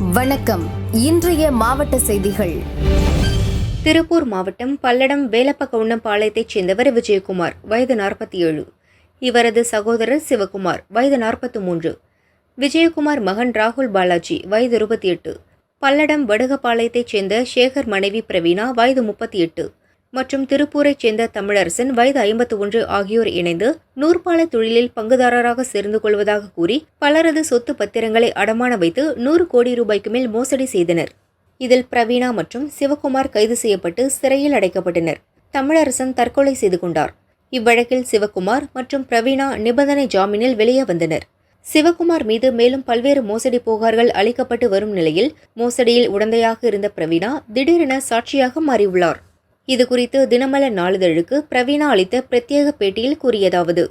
வணக்கம். இன்றைய மாவட்ட செய்திகள். திருப்பூர் மாவட்டம் பல்லடம் வேலப்பகவுண்ணம்பாளையத்தைச் சேர்ந்தவர் விஜயகுமார் வயது நாற்பத்தி ஏழு இவரது சகோதரர் சிவகுமார் வயது நாற்பத்தி மூன்று விஜயகுமார் மகன் ராகுல் பாலாஜி வயது இருபத்தி எட்டு பல்லடம் வடுகபாளையத்தைச் சேர்ந்த சேகர் மனைவி பிரவீணா வயது முப்பத்தி எட்டு மற்றும் திருப்பூரைச் சேர்ந்த தமிழரசன் வயது ஐம்பத்து ஒன்று ஆகியோர் இணைந்து நூற்பால தொழிலில் பங்குதாரராக சேர்ந்து கொள்வதாக கூறி பலரது சொத்து பத்திரங்களை அடமான வைத்து நூறு கோடி ரூபாய்க்கு மேல் மோசடி செய்தனர். இதில் பிரவீணா மற்றும் சிவகுமார் கைது செய்யப்பட்டு சிறையில் அடைக்கப்பட்டனர். தமிழரசன் தற்கொலை செய்து கொண்டார். இவ்வழக்கில் சிவகுமார் மற்றும் பிரவீணா நிபந்தனை ஜாமீனில் வெளியே வந்தனர். சிவகுமார் மீது மேலும் பல்வேறு மோசடி புகார்கள் அளிக்கப்பட்டு வரும் நிலையில் மோசடியில் உடந்தையாக இருந்த பிரவீணா திடீரென சாட்சியாக மாறியுள்ளார். இது குறித்து தினமலர் நாளிதழுக்கு பிரவீணா அளித்த பிரத்யேக பேட்டியில் கூறியதாவது.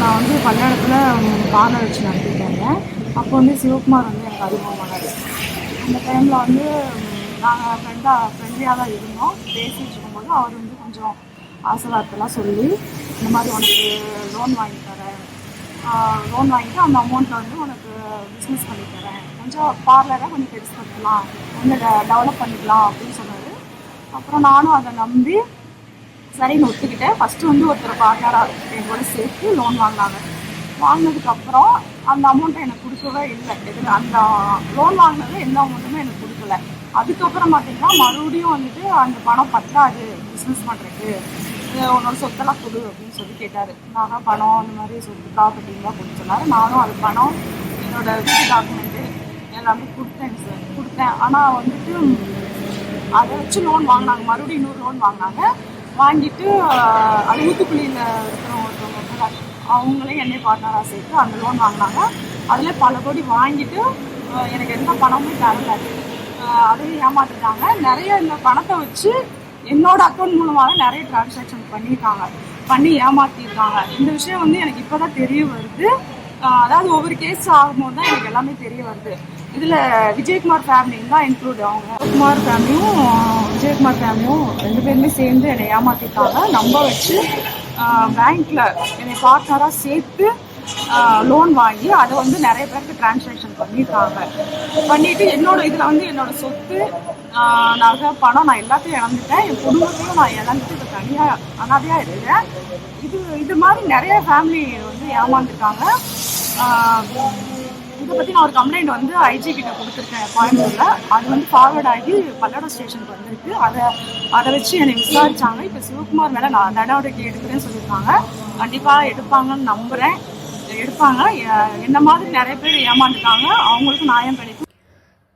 நான் வந்து பல்லடத்தில் பானை வச்சு நடத்திட்டு அப்போ வந்து சிவகுமார் வந்து எனக்கு அறிமுகமானார் அந்த டைமில் வந்து நாங்கள் ஃப்ரெண்டாக ஃப்ரெண்ட்லியாக தான் இருந்தோம். பேசிட்டு இருக்கும்போது அவர் வந்து கொஞ்சம் ஆசீர்வாதத்தெல்லாம் சொல்லி இந்த மாதிரி உனக்கு லோன் வாங்கி தரேன். லோன் வாங்கிட்டு அந்த அமௌண்ட்டை வந்து உனக்கு பிஸ்னஸ் பண்ணி தரேன். கொஞ்சம் பார்லராக கொஞ்சம் பெருசுப்படுத்தலாம் கொஞ்சம் டெவலப் பண்ணிக்கலாம் அப்படின்னு சொன்னார். அப்புறம் நானும் அதை நம்பி சரின்னு ஒத்துக்கிட்டேன். ஃபஸ்ட்டு வந்து ஒருத்தர் பார்ட்னராக என் கூட சேர்த்து லோன் வாங்கினாங்க. வாங்கினதுக்கப்புறம் அந்த அமௌண்ட்டை எனக்கு கொடுக்கவே இல்லை. எது அந்த லோன் வாங்கினது எந்த அமௌண்ட்டுமே எனக்கு கொடுக்கல. அதுக்கப்புறம் பார்த்தீங்கன்னா மறுபடியும் வந்துட்டு அந்த பணம் பத்தாது பிஸ்னஸ் பண்ணுறதுக்கு உன்னோட சொத்தெல்லாம் கொடு அப்படின்னு சொல்லி கேட்டார். நகை பணம் அந்த மாதிரி சொத்து ப்ராப்பர்ட்டிலாம் கொடுத்து சொன்னார். நானும் அது பணம் என்னோட வீட்டு டாக்குமெண்ட்டு எல்லாமே கொடுத்தேன் சார் கொடுத்தேன். ஆனால் வந்துட்டு அதை வச்சு லோன் வாங்கினாங்க. மறுபடியும் இன்னொரு லோன் வாங்கினாங்க. வாங்கிட்டு அது ஊத்துக்குழியில் இருக்கிற ஒருத்தவங்க இருந்தாங்க. அவங்களே என்னை பார்ட்னராக சேர்த்து அந்த லோன் வாங்கினாங்க. அதில் பல கோடி வாங்கிட்டு எனக்கு எந்த பணமும் தரல. அதையும் ஏமாத்திட்டாங்க. நிறைய இந்த பணத்தை வச்சு என்னோட அக்கௌண்ட் மூலமாக நிறைய டிரான்சாக்ஷன் பண்ணியிருக்காங்க. பண்ணி ஏமாத்திருக்காங்க இந்த விஷயம் வந்து எனக்கு இப்போ தான் தெரிய வருது. அதாவது ஒவ்வொரு கேஸ் ஆகும்போது தான் எனக்கு எல்லாமே தெரிய வருது. இதில் விஜயகுமார் ஃபேமிலியும் தான் இன்க்ளூட் அவங்க குமார் ஃபேமிலியும் விஜயகுமார் ஃபேமிலியும் ரெண்டு பேருமே சேர்ந்து என்னை ஏமாற்றிட்டாங்க நம்ப வச்சு பேங்க்கில் என்னை பார்ட்னராக சேர்த்து லோன் வாங்கி அதை வந்து நிறைய பேருக்கு டிரான்சாக்ஷன் பண்ணியிருக்காங்க பண்ணிட்டு என்னோட இதில் வந்து என்னோட சொத்து நகை பணம் நான் எல்லாத்தையும் இழந்துட்டேன். என் குடும்பத்தையும் நான் இழந்துட்டு இப்போ தனியாக அனாதையாக இருக்கேன். இது இது மாதிரி நிறைய ஃபேமிலி வந்து ஏமாந்துட்டாங்க. இதை பற்றி நான் ஒரு கம்ப்ளைண்ட் வந்து ஐஜி கிட்ட கொடுத்துருக்கேன் கோயம்புத்தூரில். அது வந்து ஃபார்வர்ட் ஆகி பல்லடம் ஸ்டேஷனுக்கு வந்திருக்கு. அதை அதை வச்சு என்னை விசாரிச்சாங்க. இப்போ சிவகுமார் மேலே நான் நடவடிக்கை எடுக்கிறேன்னு சொல்லியிருக்காங்க. கண்டிப்பாக எடுப்பாங்கன்னு நம்புகிறேன் எடுப்பாங்க. என்ன மாதிரி நிறைய பேர் ஏமாந்துட்டாங்க. அவங்களுக்கு நியாயம் கிடைக்கும்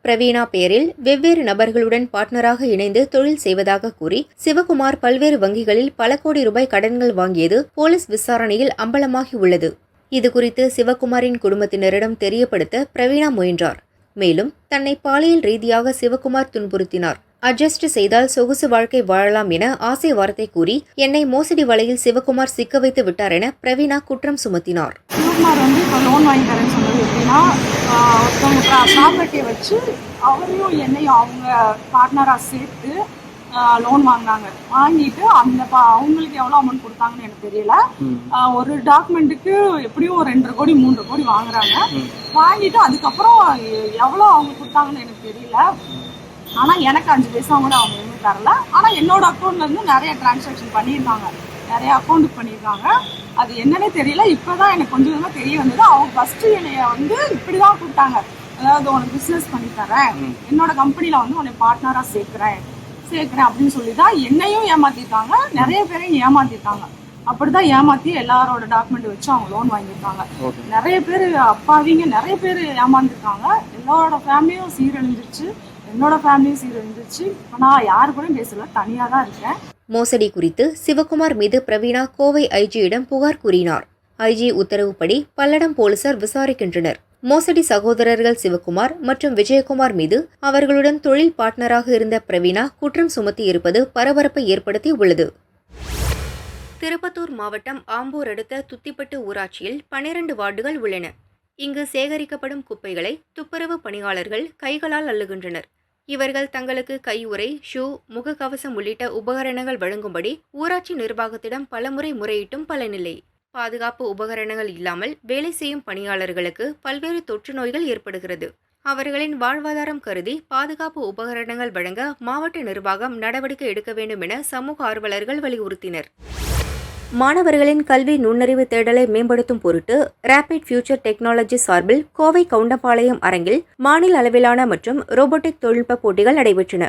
பிரவீணா பெயரில் வெவ்வேறு நபர்களுடன் பார்ட்னராக இணைந்து தொழில் செய்வதாக கூறி சிவகுமார் பல்வேறு வங்கிகளில் பல கோடி ரூபாய் கடன்கள் வாங்கியது போலீஸ் விசாரணையில் அம்பலமாகி உள்ளது. இது குறித்து சிவகுமாரின் குடும்பத்தினரிடம் தெரியப்படுத்த பிரவீணா முயன்றார். மேலும் தன்னை பாலியல் ரீதியாக சிவகுமார் துன்புறுத்தினார். அட்ஜஸ்ட் செய்தால் சொகுசு வாழ்க்கை வாழலாம் என ஆசை வார்த்தை கூறி என்னை மோசடி வலையில் சிவகுமார் சிக்க வைத்து விட்டார் என பிரவீணா குற்றம் சுமத்தினார். சிவகுமார் வந்து இப்போ லோன் வாங்கி தரேன்னு சொன்னது எப்படின்னா ஒருத்தவங்க ப்ராப்பர்ட்டியை வச்சு அவரையும் என்னையும் அவங்க பார்ட்னராக சேர்த்து லோன் வாங்கினாங்க. வாங்கிட்டு அந்த அவங்களுக்கு எவ்வளோ அமௌண்ட் கொடுத்தாங்கன்னு எனக்கு தெரியல. ஒரு டாக்குமெண்ட்டுக்கு எப்படியும் ஒரு ரெண்டரை கோடி மூன்று கோடி வாங்குறாங்க. வாங்கிட்டு அதுக்கப்புறம் எவ்வளோ அவங்க கொடுத்தாங்கன்னு எனக்கு தெரியல. ஆனால் எனக்கு அஞ்சு பைசா கூட அவங்க எதுவும் தரல. ஆனால் என்னோட அக்கௌண்ட்ல இருந்து நிறைய டிரான்சாக்ஷன் பண்ணியிருக்காங்க நிறைய அக்கௌண்ட்டுக்கு பண்ணியிருக்காங்க. அது என்னன்னே தெரியல. இப்போதான் எனக்கு கொஞ்சம் கொஞ்சமாக தெரிய வந்தது. அவங்க ஃபஸ்ட்டு என்னைய வந்து இப்படி தான் கூப்பிட்டாங்க. அதாவது உனக்கு பிஸ்னஸ் பண்ணி தரேன். என்னோட கம்பெனியில் வந்து உன்னை பார்ட்னராக சேர்க்குறேன். சேர்க்குறேன் அப்படின்னு சொல்லி தான் என்னையும் ஏமாத்திருக்காங்க நிறைய பேரையும் ஏமாத்திருக்காங்க அப்படிதான் ஏமாத்தி எல்லாரோட டாக்குமெண்ட் வச்சு அவங்க லோன் வாங்கியிருக்காங்க. நிறைய பேர் அப்பாவிங்க நிறைய பேர் ஏமாந்துருக்காங்க எல்லாரோட ஃபேமிலியும் சீரழிஞ்சிருச்சு. என்னோட ஃபேமிலியும் சீரழிஞ்சிருச்சு. நான் யாரு கூடயும் பேசல. தனியாக தான் இருக்கேன். மோசடி குறித்து சிவகுமார் மீது பிரவீணா கோவை ஐஜியிடம் புகார் கூறினார். ஐஜி உத்தரவுப்படி பல்லடம் போலீசார் விசாரிக்கின்றனர். மோசடி சகோதரர்கள் சிவகுமார் மற்றும் விஜயகுமார் மீது அவர்களுடன் தொழில் பார்ட்னராக இருந்த பிரவீனா குற்றம் சுமத்தி இருப்பது பரபரப்பை ஏற்படுத்தி உள்ளது. திருப்பத்தூர் மாவட்டம் ஆம்பூர் அடுத்த துத்திப்பட்டு ஊராட்சியில் பனிரண்டு வார்டுகள் உள்ளன. இங்கு சேகரிக்கப்படும் குப்பைகளை துப்புரவு பணியாளர்கள் கைகளால் அள்ளுகின்றனர். இவர்கள் தங்களுக்கு கையுறை ஷூ முகக்கவசம் உள்ளிட்ட உபகரணங்கள் வழங்கும்படி ஊராட்சி நிர்வாகத்திடம் பலமுறை முறையிட்டும் பலனில்லை. பாதுகாப்பு உபகரணங்கள் இல்லாமல் வேலை செய்யும் பணியாளர்களுக்கு பல்வேறு தொற்று நோய்கள் ஏற்படுகிறது. அவர்களின் வாழ்வாதாரம் கருதி பாதுகாப்பு உபகரணங்கள் வழங்க மாவட்ட நிர்வாகம் நடவடிக்கை எடுக்க வேண்டும் என சமூக ஆர்வலர்கள் வலியுறுத்தினர். மாணவர்களின் கல்வி நுண்ணறிவு தேடலை மேம்படுத்தும் பொருட்டு ரேபிட் ஃபியூச்சர் டெக்னாலஜி சார்பில் கோவை கவுண்டம்பாளையம் அரங்கில் மாநில அளவிலான மற்றும் ரோபோட்டிக் தொழில்நுட்ப போட்டிகள் நடைபெற்றன.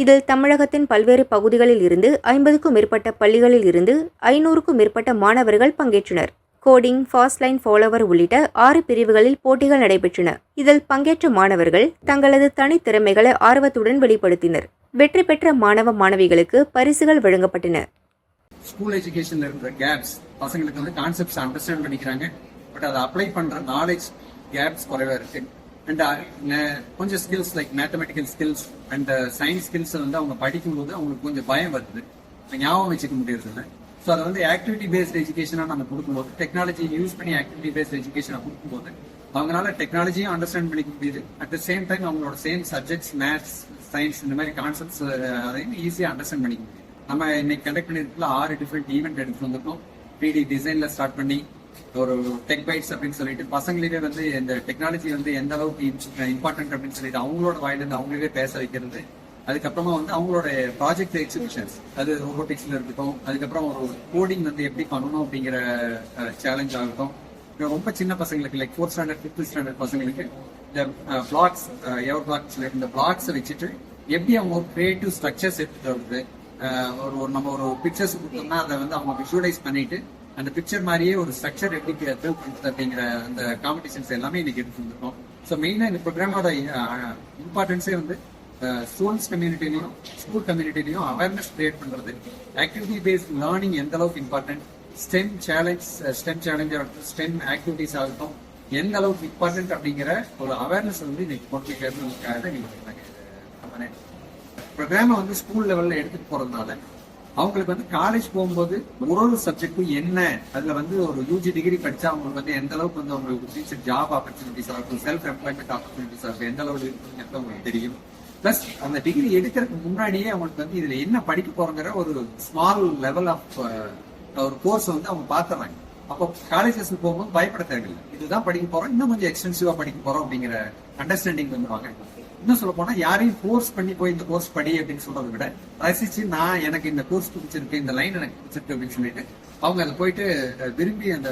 இதில் தமிழகத்தின் பல்வேறு பகுதிகளில் இருந்து ஐம்பதுக்கும் மேற்பட்ட பள்ளிகளில் இருந்து ஐநூறுக்கும் மேற்பட்ட மாணவர்கள் பங்கேற்றனர். கோடிங் ஃபாஸ்ட் லைன் ஃபாலோவர் உள்ளிட்ட ஆறு பிரிவுகளில் போட்டிகள் நடைபெற்றன. இதில் பங்கேற்ற மாணவர்கள் தங்களது தனித்திறமைகளை ஆர்வத்துடன் வெளிப்படுத்தினர். வெற்றி பெற்ற மாணவ மாணவிகளுக்கு பரிசுகள் வழங்கப்பட்டன. ஸ்கூல் எஜுகேஷன்ல இருக்கிற கேப்ஸ் பசங்களுக்கு வந்து கான்செப்ட்ஸ் அண்டர்ஸ்டாண்ட் பண்ணிக்கிறாங்க. பட் அதை அப்ளை பண்ற நாலேஜ் கேப்ஸ் குறைவா இருக்கு. அண்ட் uh, கொஞ்சம் skills like mathematical skills and science skills வந்து அவங்க படிக்கும்போது அவங்களுக்கு கொஞ்சம் பயம் வருது. ஞாபகம் வச்சுக்க முடியறது இல்லை ஸோ அதை வந்து ஆக்டிவிட்டி பேஸ்ட் எஜுகேஷனாக நம்ம கொடுக்கும்போது டெக்னாலஜி யூஸ் பண்ணி ஆக்டிவிட்டி பேஸ்ட் எஜுகேஷனை கொடுக்கும்போது அவங்களால டெக்னாலஜியும் அண்டர்ஸ்டாண்ட் பண்ணிக்க முடியுது. அட் த சேம் டைம் அவங்களோட சேம் சப்ஜெக்ட்ஸ் மேத்ஸ் சயின்ஸ் இந்த மாதிரி கான்செப்ட்ஸ் uh, அதையும் ஈஸியாக அண்டர்ஸ்டாண்ட் பண்ணிக்க முடியும் நம்ம இன்னைக்கு கண்டக்ட் பண்ணியிருக்கல ஆறு டிஃப்ரெண்ட் ஈவெண்ட் எடுத்து வந்திருக்கோம். த்ரீ டி டிசைனில் ஸ்டார்ட் பண்ணி ஒரு டெக் பைட்ஸ் அப்படின்னு சொல்லிட்டு பசங்களே வந்து இந்த டெக்னாலஜி வந்து எந்த அளவுக்கு இம்பார்ட்டன்ட் அப்படின்னு சொல்லிட்டு அவங்களோட வாயிலிருந்து அவங்களே பேச வைக்கிறது. அதுக்கப்புறமா வந்து அவங்களோட ப்ராஜெக்ட் எக்ஸிபிஷன்ஸ் அது ரோபோட்டிக்ஸ்ல இருக்கட்டும் அதுக்கப்புறம் ஒரு கோடிங் வந்து எப்படி பண்ணணும் அப்படிங்கிற சேலஞ்ச் ஆகட்டும். ரொம்ப சின்ன பசங்களுக்கு like fourth standard fifth standard பசங்களுக்கு இந்த பிளாக்ஸ் எவர் பிளாக்ஸ்ல இந்த பிளாக்ஸை வச்சுட்டு எப்படி அவங்க ஒரு கிரியேட்டிவ் ஸ்ட்ரக்சர்ஸ் எடுத்துட்டு வருது. ஒரு ஒரு நம்ம ஒரு பிக்சர்ஸ் கொடுத்தோம்னா அதை வந்து அவங்க விஷுவலைஸ் பண்ணிட்டு அந்த பிக்சர் மாதிரியே ஒரு ஸ்ட்ரக்சர் எப்படி பில்ட் பண்ணுறது அப்படிங்கிற அந்த காம்படிஷன்ஸ் எல்லாமே இன்னைக்கு எடுத்து வந்திருக்கோம் ஸோ மெயினாக இந்த ப்ரோக்ராமோட இம்பார்ட்டன்ஸே வந்து ஸ்டூடெண்ட்ஸ் கம்யூனிட்டிலையும் ஸ்கூல் கம்யூனிட்டிலையும் அவேர்னஸ் கிரியேட் பண்றது ஆக்டிவிட்டி பேஸ்ட் லேர்னிங் எந்த அளவுக்கு இம்பார்ட்டன்ட் ஸ்டெம் சேலஞ்ச் ஸ்டெம் சேலஞ்சாக இருக்கட்டும் ஸ்டெம் ஆக்டிவிட்டிஸ் ஆகட்டும் எந்த அளவுக்கு இம்பார்ட்டன்ட் அப்படிங்கிற ஒரு அவேர்னஸ் வந்து இன்னைக்கு கொண்டு போய் சேர்ந்து வந்து ஸ்கூல் லெவல்ல எடுத்துட்டு போறதுனால அவங்களுக்கு வந்து காலேஜ் போகும்போது ஒரு ஒரு சப்ஜெக்டும் என்ன? அதுல வந்து ஒரு யூஜி டிகிரி படிச்சா அவங்களுக்கு வந்து எந்த அளவுக்கு வந்து அவங்களுக்கு ஃபியூச்சர் ஜாப் ஆப்பர்ச்சுனிட்டிஸ் இருக்கும்? செல்ஃப் எம்ப்ளாய்மெண்ட் ஆப்பர்ச்சுனிட்டிஸ் இருக்கும்? எந்த அளவுக்கு இருக்குங்கிறது அவங்களுக்கு தெரியும். பிளஸ் அந்த டிகிரி எடுக்கிறதுக்கு முன்னாடியே அவங்களுக்கு வந்து இதுல என்ன படிக்க போறோங்கிற ஒரு ஸ்மால் லெவல் ஆஃப் ஒரு கோர்ஸ் வந்து அவங்க பாத்துறாங்க அப்போ காலேஜஸ் போகும்போது பயப்பட தேவையில்லை. இதுதான் படிக்க போறோம். இன்னும் கொஞ்சம் எக்ஸ்டென்சிவா படிக்க போறோம் அப்படிங்கிற அண்டர்ஸ்டாண்டிங் வந்துருவாங்க இன்னும் சொல்ல போனா யாரையும் ஃபோர்ஸ் பண்ணி போய் இந்த கோர்ஸ் படி அப்படின்னு சொல்றதை விட ரசிச்சு நான் எனக்கு இந்த கோர்ஸ் பிடிச்சிருக்கு இந்த லைன் எனக்கு பிடிச்சிருக்கு அப்படின்னு சொல்லிட்டு அவங்க அதை போயிட்டு விரும்பி அந்த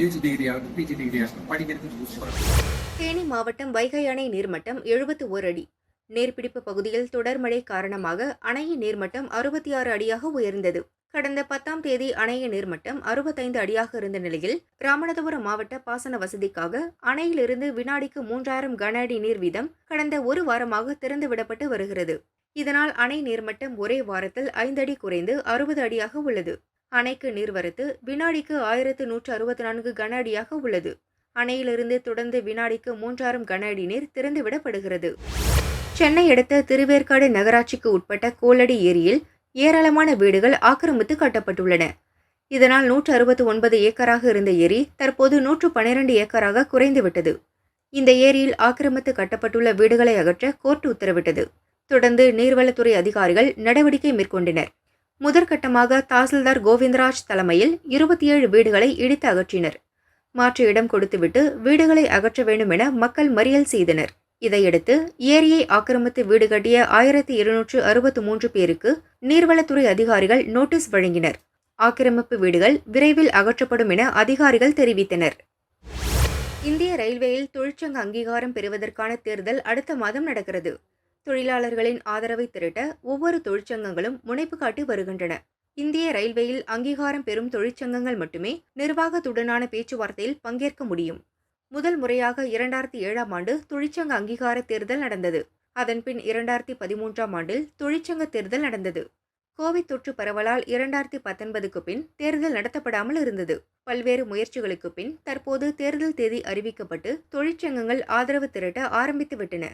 யூஜி டிகிரி ஆகட்டும் பிஜி டிகிரி ஆகட்டும் படிக்கிறதுக்கு யூஸ் பண்ணுறாங்க தேனி மாவட்டம் வைகை அணை நீர்மட்டம் எழுபத்து ஓர் அடி. நீர்பிடிப்பு பகுதியில் தொடர் மழை காரணமாக அணையின் நீர்மட்டம் அறுபத்தி ஆறு அடியாக உயர்ந்தது. கடந்த பத்தாம் தேதி அணையின் நீர்மட்டம் அறுபத்தைந்து அடியாக இருந்த நிலையில் ராமநாதபுரம் மாவட்ட பாசன வசதிக்காக அணையிலிருந்து வினாடிக்கு மூன்றாயிரம் கன அடி நீர் வீதம் கடந்த ஒரு வாரமாக திறந்து விடப்பட்டு வருகிறது. இதனால் அணை நீர்மட்டம் ஒரே வாரத்தில் ஐந்து அடி குறைந்து அறுபது அடியாக உள்ளது. அணைக்கு நீர்வரத்து வினாடிக்கு ஆயிரத்து நூற்று அறுபத்தி நான்கு கன அடியாக உள்ளது. அணையிலிருந்து தொடர்ந்து வினாடிக்கு மூன்றாயிரம் கன அடி நீர் திறந்துவிடப்படுகிறது சென்னை அடுத்த திருவேற்காடு நகராட்சிக்கு உட்பட்ட கோலடி ஏரியில் ஏராளமான வீடுகள் ஆக்கிரமித்து கட்டப்பட்டுள்ளன. இதனால் நூற்று அறுபத்து ஒன்பது ஏக்கராக இருந்த ஏரி தற்போது நூற்று பன்னிரண்டு ஏக்கராக குறைந்துவிட்டது. இந்த ஏரியில் ஆக்கிரமித்து கட்டப்பட்டுள்ள வீடுகளை அகற்ற கோர்ட் உத்தரவிட்டது. தொடர்ந்து நீர்வளத்துறை அதிகாரிகள் நடவடிக்கை மேற்கொண்டனர். முதற்கட்டமாக தாசில்தார் கோவிந்தராஜ் தலைமையில் இருபத்தி ஏழு வீடுகளை இடித்து அகற்றினர். மாற்று இடம் கொடுத்துவிட்டு வீடுகளை அகற்ற வேண்டும் என மக்கள் மறியல் செய்தனர். இதையடுத்து ஏரியை ஆக்கிரமித்து வீடு கட்டிய ஆயிரத்தி இருநூற்று அறுபத்து மூன்று பேருக்கு நீர்வளத்துறை அதிகாரிகள் நோட்டீஸ் வழங்கினர். ஆக்கிரமிப்பு வீடுகள் விரைவில் அகற்றப்படும் என அதிகாரிகள் தெரிவித்தனர். இந்திய ரயில்வேயில் தொழிற்சங்க அங்கீகாரம் பெறுவதற்கான தேர்தல் அடுத்த மாதம் நடக்கிறது. தொழிலாளர்களின் ஆதரவை திரட்ட ஒவ்வொரு தொழிற்சங்கங்களும் முனைப்பு காட்டி வருகின்றன. இந்திய ரயில்வேயில் அங்கீகாரம் பெறும் தொழிற்சங்கங்கள் மட்டுமே நிர்வாகத்துடனான பேச்சுவார்த்தையில் பங்கேற்க முடியும். முதல் முறையாக இரண்டாயிரத்தி ஏழாம் ஆண்டு தொழிற்சங்க அங்கீகார தேர்தல் நடந்தது. அதன்பின் இரண்டாயிரத்தி பதிமூன்றாம் ஆண்டில் தொழிற்சங்க தேர்தல் நடந்தது. கோவிட் தொற்று பரவலால் இரண்டாயிரத்தி பத்தொன்பதுக்கு பின் தேர்தல் நடத்தப்படாமல் இருந்தது. பல்வேறு முயற்சிகளுக்கு பின் தற்போது தேர்தல் தேதி அறிவிக்கப்பட்டு தொழிற்சங்கங்கள் ஆதரவு திரட்ட ஆரம்பித்துவிட்டன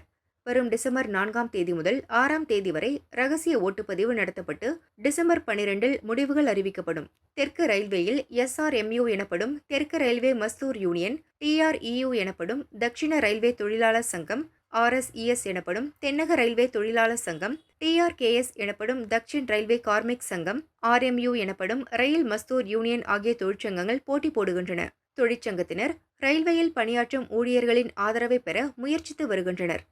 வரும் டிசம்பர் நான்காம் தேதி முதல் ஆறாம் தேதி வரை ரகசிய ஓட்டுப்பதிவு நடத்தப்பட்டு டிசம்பர் பனிரெண்டில் முடிவுகள் அறிவிக்கப்படும். தெற்கு ரயில்வேயில் எஸ்ஆர்எம்யூ எனப்படும் தெற்கு ரயில்வே மஸ்தூர் யூனியன் டிஆர்இயூ எனப்படும் தட்சிண ரயில்வே தொழிலாளர் சங்கம் ஆர்எஸ்இஎஸ் எனப்படும் தென்னக ரயில்வே தொழிலாளர் சங்கம் டிஆர்கேஎஸ் எனப்படும் தக்ஷின் ரயில்வே கார்மிக் சங்கம் ஆர்எம்யூ எனப்படும் ரயில் மஸ்தூர் யூனியன் ஆகிய தொழிற்சங்கங்கள் போட்டி போடுகின்றன. தொழிற்சங்கத்தினர் ரயில்வேயில் பணியாற்றும் ஊழியர்களின் ஆதரவை பெற முயற்சித்து வருகின்றனர்.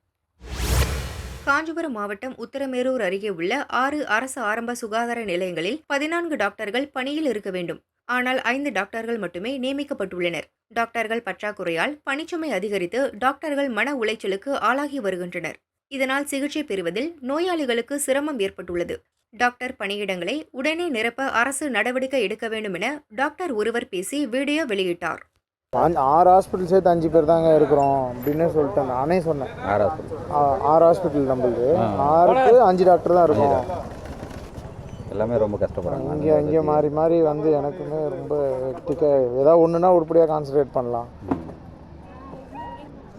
காஞ்சிபுரம் மாவட்டம் உத்தரமேரூர் அருகே உள்ள ஆறு அரசு ஆரம்ப சுகாதார நிலையங்களில் பதினான்கு டாக்டர்கள் பணியில் இருக்க வேண்டும். ஆனால் ஐந்து டாக்டர்கள் மட்டுமே நியமிக்கப்பட்டுள்ளனர். டாக்டர்கள் பற்றாக்குறையால் பணிச்சுமை அதிகரித்து டாக்டர்கள் மன உளைச்சலுக்கு ஆளாகி வருகின்றனர். இதனால் சிகிச்சை பெறுவதில் நோயாளிகளுக்கு சிரமம் ஏற்பட்டுள்ளது. டாக்டர் பணியிடங்களை உடனே நிரப்ப அரசு நடவடிக்கை எடுக்க வேண்டும் என டாக்டர் ஒருவர் பேசி வீடியோ வெளியிட்டார். ஆறு ஹாஸ்பிட்டல் சேர்த்து அஞ்சு பேர் தாங்க இருக்கிறோம் அப்படின்னு சொல்லிட்டேன் நானே சொன்னேன். ஆர் ஹாஸ்பிட்டல் ஆறு ஹாஸ்பிட்டல் நம்மளுது. ஆறுக்கு அஞ்சு டாக்டர் தான் இருக்கும். எல்லாமே ரொம்ப கஷ்டப்படுறாங்க. இங்கே அங்கே மாறி மாறி வந்து எனக்குமே ரொம்ப ஹெக்டிக்காக ஏதாவது ஒன்றுனா உருப்படியாக கான்சன்ட்ரேட் பண்ணலாம்.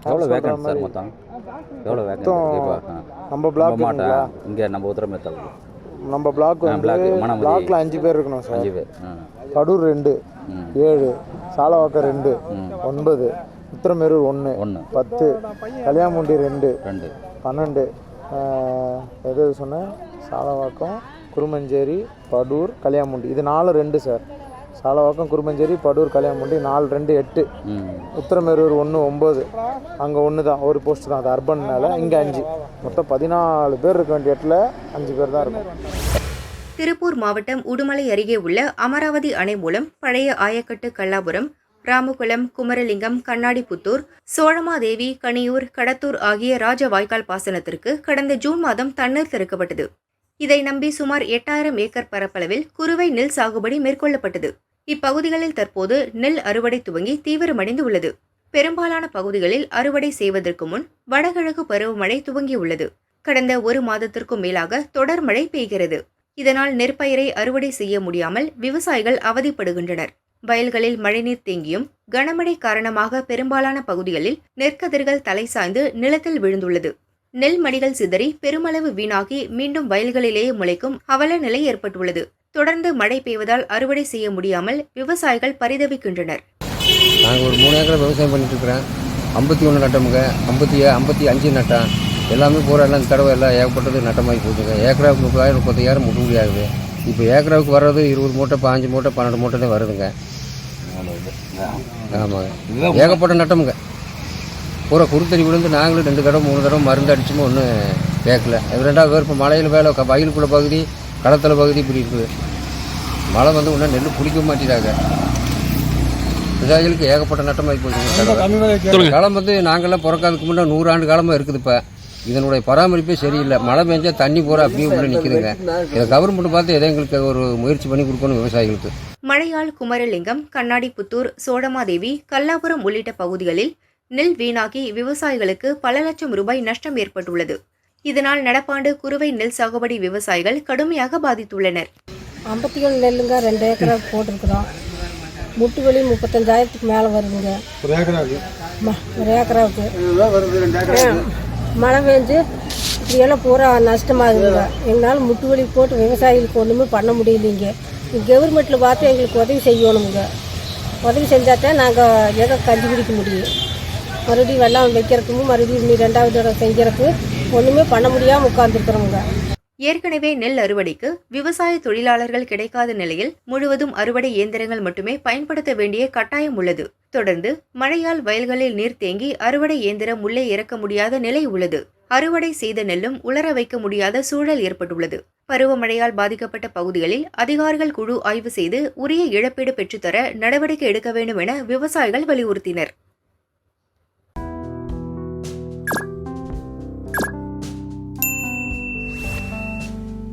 எவ்வளோ வேகன்ட் சார். மொத்தம்? எவ்வளோ இப்போ நம்ம பிளாக் மாட்டேன். இங்கே நம்ம உத்தரமேத்தல் நம்ம பிளாக் வந்து. பிளாக்ல அஞ்சு பேர் இருக்கணும் சார். அஞ்சு பேர் கடூர் ரெண்டு. ஏழு. சாலவாக்கம் ரெண்டு ஒன்பது. உத்திரமேரூர் ஒன்று ஒன்று பத்து. கல்யாமுண்டி ரெண்டு ரெண்டு. பன்னெண்டு. ஆஹ், எது சொன்னேன்? சாலவாக்கம் குருமஞ்சேரி படூர் கல்யாமுண்டி. இது நாலு ரெண்டு சார். சாலவாக்கம் குருமஞ்சேரி படூர் கல்யாமுண்டி நாலு ரெண்டு எட்டு. உத்தரமேரூர் ஒன்று ஒம்பது அங்கே ஒன்று தான். ஒரு போஸ்ட் தான். அது அர்பன்னால இங்கே அஞ்சு. மொத்தம் பதினாலு பேர் இருக்க வேண்டிய இடத்துல அஞ்சு பேர் தான் இருக்கும். திருப்பூர் மாவட்டம் உடுமலை அருகே உள்ள அமராவதி அணை மூலம் பழைய ஆயக்கட்டு கல்லாபுரம் ராமகுளம் குமரலிங்கம் கண்ணாடிபுத்தூர் சோழமாதேவி கனியூர் கடத்தூர் ஆகிய ராஜ வாய்க்கால் பாசனத்திற்கு கடந்த ஜூன் மாதம் தண்ணீர் திறக்கப்பட்டது. இதை நம்பி சுமார் எட்டாயிரம் ஏக்கர் பரப்பளவில் குறுவை நெல் சாகுபடி மேற்கொள்ளப்பட்டது. இப்பகுதிகளில் தற்போது நெல் அறுவடை துவங்கி தீவிரமடைந்து உள்ளது. பெரும்பாலான பகுதிகளில் அறுவடை செய்வதற்கு முன் வடகிழக்கு பருவமழை துவங்கியுள்ளது. கடந்த ஒரு மாதத்திற்கும் மேலாக தொடர் மழை பெய்கிறது. இதனால் நெற்பயிரை அறுவடை செய்ய முடியாமல் விவசாயிகள் அவதிப்படுகின்றனர். வயல்களில் மழைநீர் தேங்கியும் கனமழை காரணமாக பெரும்பாலான பகுதிகளில் நெற்கதிர்கள் தலை சாய்ந்து நிலத்தில் விழுந்துள்ளது. நெல் மணிகள் சிதறி பெருமளவு வீணாகி மீண்டும் வயல்களிலேயே முளைக்கும் அவல நிலை ஏற்பட்டுள்ளது. தொடர்ந்து மழை பெய்வதால் அறுவடை செய்ய முடியாமல் விவசாயிகள் பரிதவிக்கின்றனர். நாங்கள் ஒரு மூணு ஏக்கரை விவசாயம் பண்ணிட்டு இருக்கிறேன். ஐம்பத்தி ஒன்று நட்டமுங்க. ஐம்பத்தி ஐம்பத்தி அஞ்சு நட்டேன். எல்லாமே பூரா எல்லாம் இந்த தடவை எல்லாம் ஏகப்பட்டது நட்டமாகி போச்சுங்க ஏக்கராவுக்கு முப்பதாயிரம் முப்பத்தையாயிரம் முட்டுப்படி ஆகுது. இப்போ ஏக்கராவுக்கு வர்றது இருபது மூட்டை பாஞ்சு மூட்டை பன்னெண்டு மூட்டை தான் வருதுங்க. ஆமாங்க. ஏகப்பட்ட நட்டமுங்க. பூரா குருத்தறி விழுந்து நாங்களும் ரெண்டு தடவை மூணு தடவை மருந்து அடிச்சுமே ஒன்றும் கேட்கல. அது ரெண்டாவது பேர் இப்போ மலையில் வேலை வயலுக்குள்ள பகுதி களத்தில் பகுதி இப்படி இருக்குது. மழை வந்து ஒன்றும் நெல் பிடிக்க மாட்டேறாங்க. விவசாயிகளுக்கு ஏகப்பட்ட நட்டமாகி போச்சுங்க காலம் வந்து நாங்கள்லாம் பிறக்காதுக்கு முன்னே நூறாண்டு காலமாக இருக்குது இப்போ இதனுடைய பராமரிப்பே சரியில்லை. மழை பெஞ்சா தண்ணி பூரா அப்படியே உள்ள நிற்குதுங்க இதை கவர்மெண்ட் பார்த்து எதை எங்களுக்கு ஒரு முயற்சி பண்ணி கொடுக்கணும் விவசாயிகளுக்கு. மழையால் குமரலிங்கம் கண்ணாடிப்புத்தூர் சோடமாதேவி கல்லாபுரம் உள்ளிட்ட பகுதிகளில் நெல் வீணாகி விவசாயிகளுக்கு பல லட்சம் ரூபாய் நஷ்டம் ஏற்பட்டுள்ளது. இதனால் நடப்பாண்டு குறுவை நெல் சாகுபடி விவசாயிகள் கடுமையாக பாதித்துள்ளனர். ஐம்பத்தி ஏழு நெல்லுங்க ரெண்டு ஏக்கரா போட்டிருக்கிறோம். முட்டு வலி முப்பத்தஞ்சாயிரத்துக்கு மேலே வருதுங்க. ஒரு ஏக்கராவுக்கு. ஆ, மழை பெஞ்சு இப்படியெல்லாம் பூரா நஷ்டமாகுதுங்க. எங்களால் முட்டு வலி போட்டு விவசாயிகளுக்கு ஒன்றுமே பண்ண முடியலைங்க. கவர்மெண்ட்டில் பார்த்து எங்களுக்கு உதவி செய்யணுங்க. உதவி செஞ்சால் தான் நாங்கள் எதை கஞ்சி முடியும். மறுபடியும் வெள்ளம் வைக்கிறதுக்கும் மறுபடியும் இன்னும் ரெண்டாவது தடவை செய்கிறதுக்கு ஒன்றுமே பண்ண முடியாமல் உட்காந்துருக்குறோங்க ஏற்கனவே நெல் அறுவடைக்கு விவசாய தொழிலாளர்கள் கிடைக்காத நிலையில் முழுவதும் அறுவடை இயந்திரங்கள் மட்டுமே பயன்படுத்த வேண்டிய கட்டாயம் உள்ளது. தொடர்ந்து மழையால் வயல்களில் நீர் தேங்கி அறுவடை இயந்திரம் உள்ளே இறக்க முடியாத நிலை உள்ளது. அறுவடை செய்த நெல்லும் உலர வைக்க முடியாத சூழல் ஏற்பட்டுள்ளது. பருவமழையால் பாதிக்கப்பட்ட பகுதிகளில் அதிகாரிகள் குழு ஆய்வு செய்து உரிய இழப்பீடு பெற்றுத்தர நடவடிக்கை எடுக்க வேண்டும் என விவசாயிகள் வலியுறுத்தினர்.